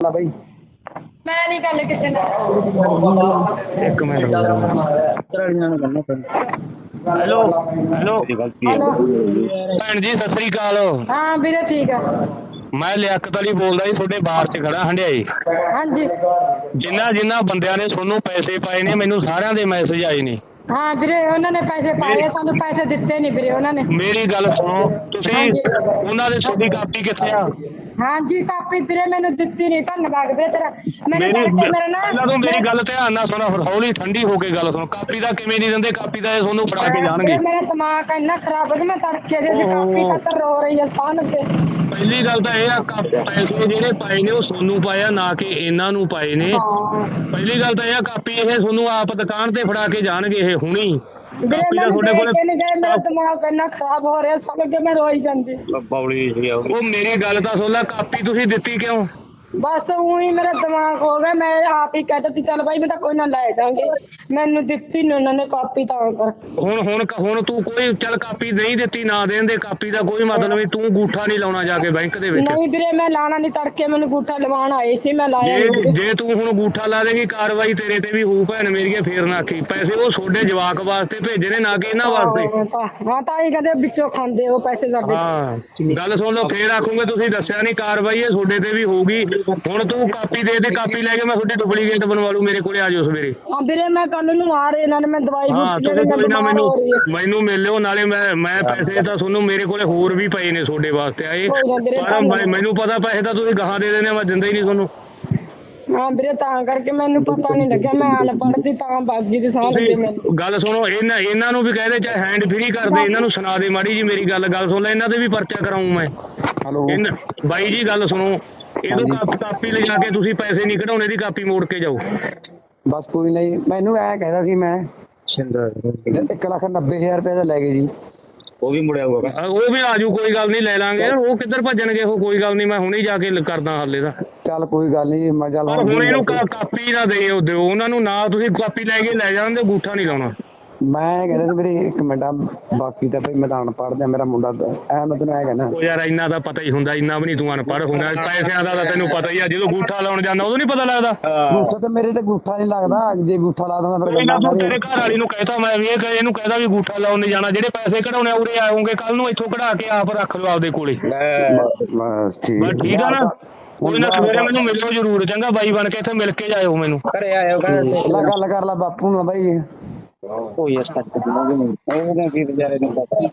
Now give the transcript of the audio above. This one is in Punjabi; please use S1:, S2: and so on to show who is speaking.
S1: ਲਾ ਬਈ।
S2: ਮੈਂ ਨਹੀਂ ਗੱਲ ਕਿਸੇ ਨਾਲ।
S1: ਇੱਕ ਮਿੰਟ
S3: ਹੈਲੋ। ਹੈਲੋ।
S2: ਹਲੋ।
S3: ਭੈਣ ਜੀ ਸਤਿ ਸ੍ਰੀ ਅਕਾਲ।
S2: ਹਾਂ ਵੀਰੇ ਠੀਕ ਆ।
S3: ਮੈਂ ਲਿਆਕਤ ਅਲੀ ਬੋਲਦਾ ਜੀ ਤੁਹਾਡੇ ਬਾਰ 'ਚ ਖੜਾ ਹੰਡਿਆਈ।
S2: ਹਾਂਜੀ।
S3: ਜਿਨ੍ਹਾਂ ਜਿਨ੍ਹਾਂ ਬੰਦਿਆਂ ਨੇ ਤੁਹਾਨੂੰ ਪੈਸੇ ਪਾਏ ਨੇ ਮੈਨੂੰ ਸਾਰਿਆਂ ਦੇ ਮੈਸੇਜ ਆਏ ਨੇ।
S2: ਹਾਂ ਵੀਰੇ ਉਹਨਾਂ ਨੇ ਪੈਸੇ ਪਾਏ ਸਾਨੂੰ ਪੈਸੇ ਦਿੱਤੇ ਨਹੀਂ ਵੀਰੇ ਉਹਨਾਂ ਨੇ।
S3: ਮੇਰੀ ਗੱਲ ਸੁਣੋ ਤੁਸੀਂ ਉਹਨਾਂ ਦੇ ਤੁਹਾਡੀ ਕਾਪੀ ਕਿੱਥੇ ਆ?
S2: ਹਾਂਜੀ ਕਾਪੀ ਵੀਰੇ ਮੈਨੂੰ ਦਿੱਤੀ ਨਹੀਂ ਧੰਨਵਾਦ ਵੀਰੇ ਤੇਰਾ। ਮੇਰੇ
S3: ਮੇਰੀ
S2: ਕਰਕੇ ਮੇਰੇ ਨਾਲ
S3: ਪਹਿਲਾਂ ਤੂੰ ਮੇਰੀ ਗੱਲ ਧਿਆਨ ਨਾਲ ਸੁਣ ਫਿਰ ਹੌਲੀ ਠੰਡੀ ਹੋ ਕੇ ਗੱਲ ਸੁਣ। ਕਾਪੀ ਦਾ ਕਿਵੇਂ ਨਹੀਂ ਦਿੰਦੇ ਕਾਪੀ ਦਾ ਇਹ ਤੁਹਾਨੂੰ ਫੜਾ ਕੇ ਜਾਣਗੇ।
S2: ਮੇਰਾ ਦਿਮਾਗ ਇੰਨਾ ਖਰਾਬ ਹੋ ਗਿਆ ਮੈਂ ਤੜਕੇ ਦੇ ਕਾਪੀ ਖਾਤਰ ਰੋ ਰਹੀ ਆ ਸਾਨ ਕੇ
S3: ਪਹਿਲੀ ਗੱਲ ਤਾਂ ਇਹ ਆ ਕਾ- ਪੈਸੇ ਜਿਹੜੇ ਪਾਏ ਨੇ ਉਹ ਸੋਨੂੰ ਪਾਇਆ ਨਾ ਕਿ ਇਹਨਾਂ ਨੂੰ ਪਾਏ ਨੇ।
S2: ਹਾਂ।
S3: ਪਹਿਲੀ ਗੱਲ ਤਾਂ ਇਹ ਆ ਕਾਪੀ ਇਹ ਤੁਹਾਨੂੰ ਆਪ ਦੁਕਾਨ ਤੇ ਫੜਾ ਕੇ ਜਾਣਗੇ ਇਹ ਹੁਣੀ। ਤੁਹਾਡੇ ਕੋਲ
S2: ਗਏ ਮੇਰਾ ਦਿਮਾਗ ਇੰਨਾ ਖਰਾਬ ਹੋ ਰਿਹਾ ਸਮਝ ਕੇ ਮੈਂ ਰੋਈ ਜਾਂਦੀ।
S3: ਉਹ ਮੇਰੀ ਗੱਲ ਤਾਂ ਸੁਣ ਲੈ ਕਾਪੀ ਤੁਸੀਂ ਦਿੱਤੀ ਕਿਉਂ?
S2: ਬਸ ਉਹੀ ਮੇਰਾ ਦਿਮਾਗ ਹੋ ਗਿਆ ਮੈਂ ਆਪ ਹੀ ਕਹਿ ਦਿੱਤੀ ਚੱਲ ਬਾਈ ਮੈਂ ਤਾਂ ਕੋਈ ਨਾ ਲੈ ਜਾਾਂਗੇ ਮੈਨੂੰ ਦਿੱਤੀ ਨੀ ਉਹਨਾਂ ਨੇ ਕਾਪੀ ਤਾਂ ਕਰ।
S3: ਹੁਣ ਹੁਣ ਹੁਣ ਤੂੰ ਕੋਈ ਚੱਲ ਕਾਪੀ ਨਹੀਂ ਦਿੱਤੀ ਨਾ ਦੇਣ ਦੇ ਕਾਪੀ ਦਾ ਕੋਈ ਮਤਲਬ ਨਹੀਂ ਤੂੰ ਗੂਠਾ ਨਹੀਂ ਲਾਉਣਾ ਜਾ ਕੇ ਬੈਂਕ ਦੇ ਵਿੱਚ।
S2: ਨਹੀਂ ਵੀਰੇ ਮੈਂ ਲਾਣਾ ਨਹੀਂ ਤੜਕੇ ਮੈਨੂੰ ਗੂਠਾ ਲਵਾਉਣ ਆਏ ਸੀ ਮੈਂ ਲਾਇਆ
S3: ਜੇ ਜੇ ਤੂੰ ਹੁਣ ਗੂਠਾ ਲਾ ਦੇਗੀ ਕਾਰਵਾਈ ਤੇਰੇ ਤੇ ਵੀ ਹੋਊ ਭੈਣ ਮੇਰੀਏ ਫੇਰ ਨਾ ਆਖੀ। ਪੈਸੇ ਉਹ ਛੋਡੇ ਜਵਾਕ ਵਾਸਤੇ ਭੇਜੇ ਨੇ ਨਾ ਕਿ ਇਹਨਾਂ ਵਾਸਤੇ।
S2: ਹਾਂ ਤਾਂ ਹਾਂ ਤਾਂ ਹੀ ਕਹਿੰਦੇ ਵਿੱਚੋਂ ਖਾਂਦੇ ਉਹ ਪੈਸੇ ਸਾਡੇ।
S3: ਹਾਂ ਗੱਲ ਸੁਣ ਲਓ ਫੇਰ ਆਖੂਗੇ ਤੁਸੀਂ ਦੱਸਿਆ ਨਹੀਂ ਕਾਰਵਾਈ ਇਹ ਛੋਡੇ ਤੇ ਵੀ ਹੋਊਗੀ। ਹੁਣ ਤੂੰ ਕਾਪੀ ਦੇ ਦੇ ਕਾਪੀ ਲੈ ਕੇ ਮੈਂ ਤੁਹਾਡੀ ਡੁਪਲੀਕੇਟ ਬਣਵਾ ਲੂ ਮੇਰੇ ਕੋਲੇ ਆ ਜਾਓ ਸਵੇਰੇ।
S2: ਹਾਂ ਵੀਰੇ ਮੈਂ ਕੱਲ ਨੂੰ ਆ ਰਹੇ ਇਹਨਾਂ ਨੇ ਮੈਂ ਦਵਾਈ
S3: ਹਾਂ ਤੁਸੀਂ ਕੋਈ ਨਾ ਮੈਨੂੰ। ਮੈਨੂੰ ਮਿਲ ਲਿਓ ਨਾਲੇ ਮੈਂ ਮੈਂ ਪੈਸੇ ਤਾਂ ਤੁਹਾਨੂੰ ਮੇਰੇ ਕੋਲੇ ਹੋਰ ਵੀ ਪਏ ਨੇ ਤੁਹਾਡੇ ਵਾਸਤੇ ਆਏ। ਪਰ ਮੈਨੂੰ ਪਤਾ ਪੈਸੇ ਤਾਂ ਤੁਸੀਂ ਗਾਹਾਂ ਦੇ ਦੇਣੇ ਆ, ਮੈਂ ਦਿੰਦਾ ਹੀ ਨਹੀਂ ਤੁਹਾਨੂੰ।
S2: ਹਾਂ ਵੀਰੇ ਤਾਂ ਕਰਕੇ ਮੈਨੂੰ ਪਤਾ ਨਹੀਂ ਲੱਗਿਆ ਮੈਂ ਅਨਪੜ੍ਹ ਸੀ ਤਾਂ ਬਾਗੀ ਦੀ ਸਾਹ ਲੱਗੇ ਮੈਨੂੰ।
S3: ਗੱਲ ਸੁਣੋ ਇਹਨਾਂ ਇਹਨਾਂ ਨੂੰ ਵੀ ਕਹਦੇ ਚਾਹੇ ਹੈਂਡ ਫ੍ਰੀ ਕਰ ਦੇ ਇਹਨਾਂ ਨੂੰ ਸੁਣਾ ਦੇ ਮਾੜੀ ਜੀ ਮੇਰੀ ਗੱਲ ਗੱਲ ਸੁਣ ਲੈ ਇਹਨਾਂ ਤੇ ਵੀ ਪਰਚਾ ਕਰਾਉਂ ਮੈਂ।
S1: ਹਲੋ
S3: ਬਾਈ ਜੀ ਗੱਲ ਸੁਣੋ। ਇਹਦੋਂ ਕਾਪ ਕਾਪੀ ਲਿਜਾ ਕੇ ਤੁਸੀਂ ਪੈਸੇ ਨਹੀਂ ਕਢਾਉਣੇ ਦੀ ਕਾਪੀ ਮੋੜ ਕੇ ਜਾਓ।
S1: ਬਸ ਕੋਈ ਨਹੀਂ ਮੈਨੂੰ ਐ ਕਹਿੰਦਾ ਸੀ ਮੈਂ 1 ਲੱਖ 90 ਹਜ਼ਾਰ ਰੁਪਏ ਦਾ ਲੈ ਗਏ ਜੀ।
S3: ਉਹ ਵੀ ਮੁੜਿਆ ਹੋਊਗਾ। ਉਹ ਵੀ ਆਜੂ ਕੋਈ ਗੱਲ ਨਹੀਂ ਲੈ ਲਾਂਗੇ। ਉਹ ਕਿੱਧਰ ਭੱਜਣਗੇ ਉਹ ਕੋਈ ਗੱਲ ਨਹੀਂ ਮੈਂ ਹੁਣੇ ਜਾ ਕੇ ਲ- ਕਰਦਾ ਹਾਲੇ ਦਾ।
S1: ਚੱਲ ਕੋਈ ਗੱਲ ਨਹੀਂ ਮੈਂ ਚੱਲ
S3: ਪਰ ਹੁਣ ਇਹਨੂੰ ਕਾ- ਕਾਪੀ ਨਾ ਦਿਓ ਦਿਓ। ਉਹਨਾਂ ਨੂੰ ਨਾ ਤੁਸੀਂ ਕਾਪੀ ਲੈ ਕੇ ਲੈ ਜਾਂਦੇ ਗੂਠਾ ਨਹੀਂ ਲਾਉਣਾ।
S1: ਮੈਂ ਕਹਿੰਦਾ ਸੀ ਮੇਰੀ ਇੱਕ ਮਿੰਟ ਆ, ਬਾਕੀ ਤਾਂ ਭਈ ਮੈਂ ਤਾਂ ਅਨਪੜ੍ਹ ਆ ਮੇਰਾ ਮੁੰਡਾ ਐ ਮੈਂ ਤੈਨੂੰ ਐ ਕਹਿੰਦਾ।
S3: ਉਹ ਯਾਰ ਇੰਨਾ ਤਾਂ ਪਤਾ ਹੀ ਹੁੰਦਾ ਇੰਨਾ ਵੀ ਨਹੀਂ ਤੂੰ ਅਨਪੜ੍ਹ ਹੁੰਦਾ ਪੈਸਿਆਂ ਦਾ ਤਾਂ ਤੈਨੂੰ ਪਤਾ ਹੀ ਆ ਜਦੋਂ ਗੂਠਾ ਲਾਉਣ ਜਾਂਦਾ ਉਦੋਂ ਨਹੀਂ ਪਤਾ ਲੱਗਦਾ।
S1: ਗੁੱਠਾ ਤੇ ਮੇਰੇ ਤੇ ਗੁੱਠਾ ਨਹੀਂ ਲੱਗਦਾ ਜੇ ਗੁੱਠਾ ਲਾ ਦਿੰਦਾ ਫਿਰ ਗੱਲਾਂ
S3: ਤੂੰ ਤੇਰੇ ਘਰ ਵਾਲੀ ਨੂੰ ਕਹਿਤਾ ਮੈਂ ਵੀ ਇਹ ਕਹੇ ਇਹਨੂੰ ਕਹਿਦਾ ਵੀ ਗੂਠਾ ਲਾਉਣ ਨਹੀਂ ਜਾਣਾ ਜਿਹੜੇ ਪੈਸੇ ਕਢਾਉਣੇ ਆ ਉਰੇ ਆਉਂਗੇ ਕੱਲ ਨੂੰ ਇੱਥੋਂ ਕਢਾ ਕੇ ਆਪ ਰੱਖ ਲਓ ਆਪਦੇ ਕੋਲੇ।
S1: ਬਸ ਠੀਕ
S3: ਬਸ ਠੀਕ ਆ ਨਾ। ਕੋਈ ਨਾ ਸਵੇਰੇ ਮੈਨੂੰ ਮਿਲਿਓ ਜ਼ਰੂਰ ਚੰਗਾ ਬਾਈ ਬਣ ਕੇ ਇੱਥੇ ਮਿਲ ਕੇ ਜਾਇਓ ਮੈਨੂੰ।
S1: ਲਾ ਗੱਲ ਕਰ ਲਾ ਬਾਪੂ ਨਾਲ ਬਾਈ।
S4: ਉਹ ਯਾਰ ਸੱਚ ਉਹ ਨਹੀਂ। ਉਹ ਵੀ ਵਿਚਾਰੇ ਨੂੰ ਪਤਾ।